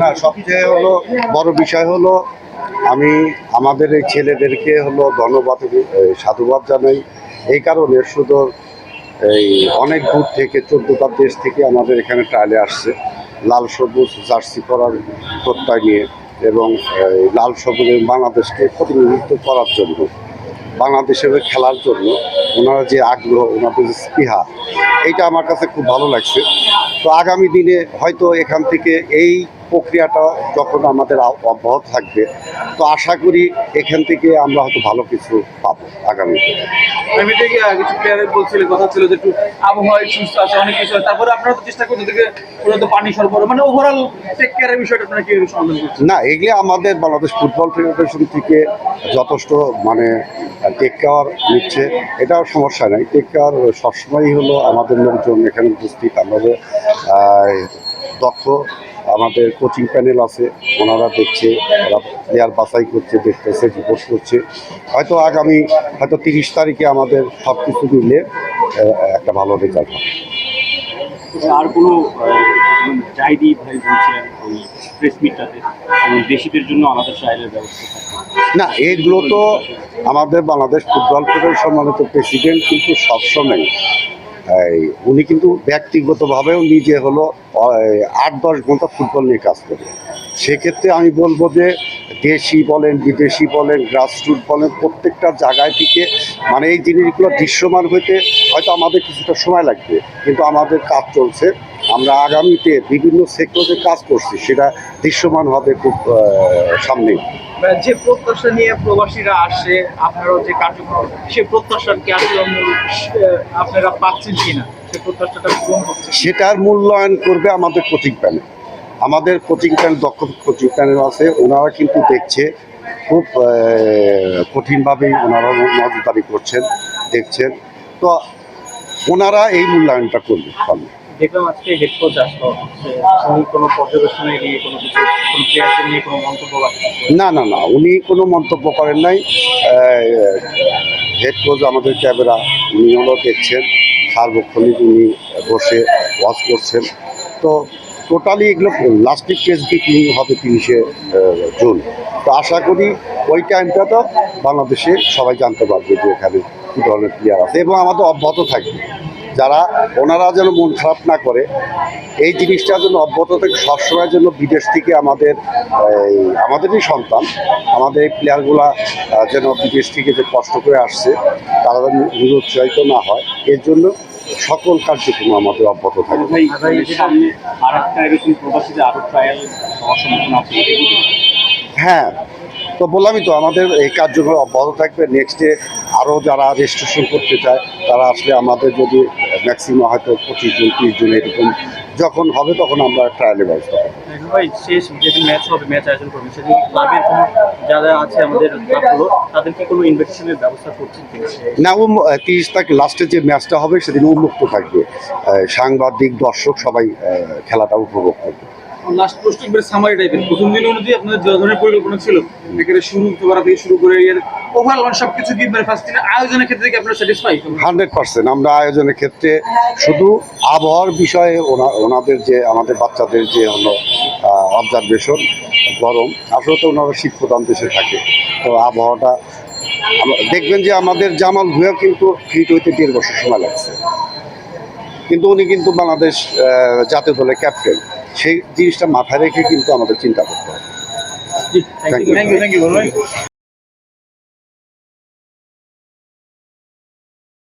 না, সবচেয়ে হলো, বড় বিষয় হলো, আমি, আমাদের এই ছেলেদেরকে হলো ধন্যবাদ সাধুবাদ জানাই। এই কারণে শুধু এই অনেক দূর থেকে, চোদ্দটা দেশ থেকে আমাদের এখানে ট্রায়ালে আসছে। লাল সবুজ, জার্সি পরার প্রত্যয় নিয়ে এবং লাল সবুজের বাংলাদেশকে প্রতিনিধিত্ব করার জন্য। বাংলাদেশের খেলার জন্য ওনারা যে আগ্রহ ওনাদের যে স্পৃহা, এইটা আমার কাছে খুব ভালো লাগছে। তো আগামী দিনে হয়তো এখান থেকে এই প্রক্রিয়াটা যখন আমাদের অব্যাহত থাকবে তো আশা করি এখান থেকে আমরা হয়তো ভালো কিছু পাবো আগামী কিছু প্লেয়ারের বলছিলেন কথা ছিল যে একটু আবহাওয়া সুস্থ আছে অনেক কিছু তারপরে আপনারা তো চেষ্টা করছেন থেকে ওরা পানি সরবরাহ মানে ওভারঅল টেক কেয়ারের বিষয়টা আপনারা কীভাবে সমাধান করছেন? না এগুলি আমাদের বাংলাদেশ ফুটবল ফেডারেশন থেকে যথেষ্ট মানে টেক কেয়ার নিচ্ছে। এটাও সমস্যা নাই। টেক কেয়ার সবসময়ই হলো আমাদের লোকজন এখানে উপস্থিত। আমাদের দক্ষ আমাদের কোচিং প্যানেল আছে ওনারা দেখছে ওরা প্লেয়ার বাছাই করছে দেখতেছে রিপোর্ট করছে। হয়তো আগামী হয়তো তিরিশ তারিখে আমাদের সব কিছু মিলে একটা ভালো রেজাল্ট হবে। আর কোনো ভাই বলছিলেন ওই প্রেস মিটটাতে দেশিদের জন্য আলাদা ট্রায়ালের ব্যবস্থা না এইগুলো তো আমাদের বাংলাদেশ ফুটবল ফেডারেশন সম্মানিত প্রেসিডেন্ট কিন্তু সবসময় উনি কিন্তু ব্যক্তিগতভাবেও নিজে হলো আট, দশ ঘণ্টা ফুটবল নিয়ে কাজ করে। সেক্ষেত্রে আমি বলব যে দেশি বলেন বিদেশি বলেন গ্রাসরুট বলেন প্রত্যেকটা জায়গায় থেকে মানে এই জিনিসগুলো দৃশ্যমান হইতে হয়তো আমাদের কিছুটা সময় লাগবে। কিন্তু আমাদের কাজ চলছে। আমরা আগামীতে বিভিন্ন সেক্টরে কাজ করছি সেটা দৃশ্যমান হবে খুব সামনে যে প্রত্যাশা নিয়ে প্রবাসীরা আসে আপনারও যে কার্যক্রম সে প্রত্যাশার কি আসলে আপনারা পাচ্ছেন কিনা? সে প্রত্যাশাটা পূরণ হচ্ছে সেটার মূল্যায়ন করবে আমাদের প্রতীক প্যানেল। আমাদের কোচিং প্যানেল দক্ষ কোচিং প্যানেল আছে ওনারা কিন্তু দেখছে খুব কঠিনভাবেই ওনারা নজরদারি করছেন দেখছেন। তো ওনারা এই মূল্যায়নটা করবে সামনে দেখলাম আজকে হেড কোচ আসলো উনি কোনো পর্যবেক্ষণে নিয়ে কোনো কিছু কোনো প্লেয়ারদের নিয়ে কোনো মন্তব্য না না না উনি কোনো মন্তব্য করেন নাই। হেড কোচ আমাদের ক্যামেরা উনি হলো দেখছেন সার্বক্ষণিক উনি বসে ওয়াচ করছেন। তো টোটালি এগুলো লাস্টিক প্রেস মিটিং হবে তিরিশে জুন তো আশা করি ওই টাইমটা তো বাংলাদেশে সবাই জানতে পারবে যে এখানে কী ধরনের প্লেয়ার আছে এবং আমাদের অব্যাহত থাকবে। যারা ওনারা যেন মন খারাপ না করে, এই জিনিসটা যেন অব্যাহত থাকে, সবসময়ের জন্য বিদেশ থেকে আমাদের আমাদেরই সন্তান, আমাদের এই প্লেয়ারগুলা যেন বিদেশ থেকে যে কষ্ট করে আসছে, তারা যেন নিরুৎসাহিত না হয়। এর জন্য সকল কার্যক্রম আমাদের অব্যাহত থাকবে। হ্যাঁ তো বললামই তো আমাদের এই কার্যক্রম অব্যাহত থাকবে। নেক্সটে আরও যারা রেজিস্ট্রেশন করতে চায় তারা আসলে আমাদের যদি ম্যাক্সিমাম হয়তো পঁচিশ জন তিরিশ জন এরকম যখন হবে তখন আমরা ট্রায়ালে ব্যবস্থা করব। ভাই শেষ যেদিন ম্যাচ হবে ম্যাচ আয়োজন করবে সেদিন ক্লাবের কোনো যারা আছে আমাদের ক্লাবগুলো তাদেরকে কোনো ইনভিটেশনের ব্যবস্থা করছেন না ও তিরিশ তারিখ লাস্টে যে ম্যাচটা হবে সেদিন উন্মুক্ত থাকবে। সাংবাদিক দর্শক সবাই খেলাটা উপভোগ করবে। লাস্ট পোস্ট একবার সামারি টাইপের প্রথম দিন অনুযায়ী আপনাদের যে ধরনের পরিকল্পনা ছিল, একেবারে শুরু করা থেকে শুরু করে ওভারঅল মানে সবকিছু কি মানে ফার্স্ট দিনের আয়োজনের ক্ষেত্রে কি আপনারা স্যাটিসফাই হান্ড্রেড পার্সেন্ট। আমরা আয়োজনের ক্ষেত্রে শুধু আবহাওয়ার বিষয়ে ওনা- ওনাদের যে, আমাদের বাচ্চাদের যে হলো অবজারভেশন গরম, আসলে তো ওনারা শীত প্রধান দেশে থাকে। তো আবহাওয়াটা দেখবেন যে আমাদের জামাল ভুয়া কিন্তু ফিট হইতে দেড় বছর সময় লাগছে। কিন্তু উনি কিন্তু বাংলাদেশ জাতীয় দলের ক্যাপ্টেন সেই জিনিসটা মাথায় রেখে কিন্তু আমাদের চিন্তা করতে হবে। Thank you